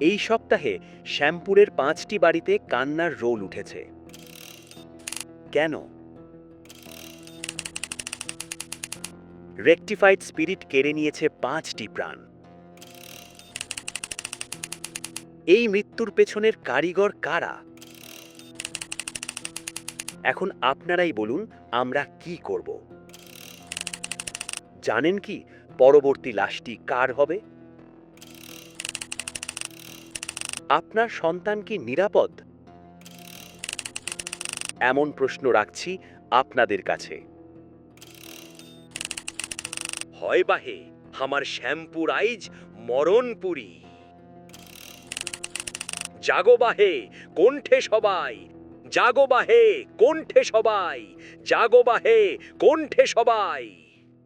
এই সপ্তাহে শ্যামপুরের পাঁচটি বাড়িতে কান্নার রোল উঠেছে। কেন? রেকটিফাইড স্পিরিট কেড়ে নিয়েছে পাঁচটি প্রাণ। এই মৃত্যুর পেছনের কারিগর কারা? এখন আপনারাই বলুন, আমরা কি করব? জানেন কি, পরবর্তী লাশটি কার হবে? আপনার সন্তান কি নিরাপদ? এমন প্রশ্ন রাখছি আপনাদের কাছে। হয় বাহে আমার শ্যামপুর আইজ মরণপুরী জাগো বাহে কণ্ঠে সবাই। জাগো বাহে কণ্ঠে সবাই। জাগো বাহে কণ্ঠে সবাই।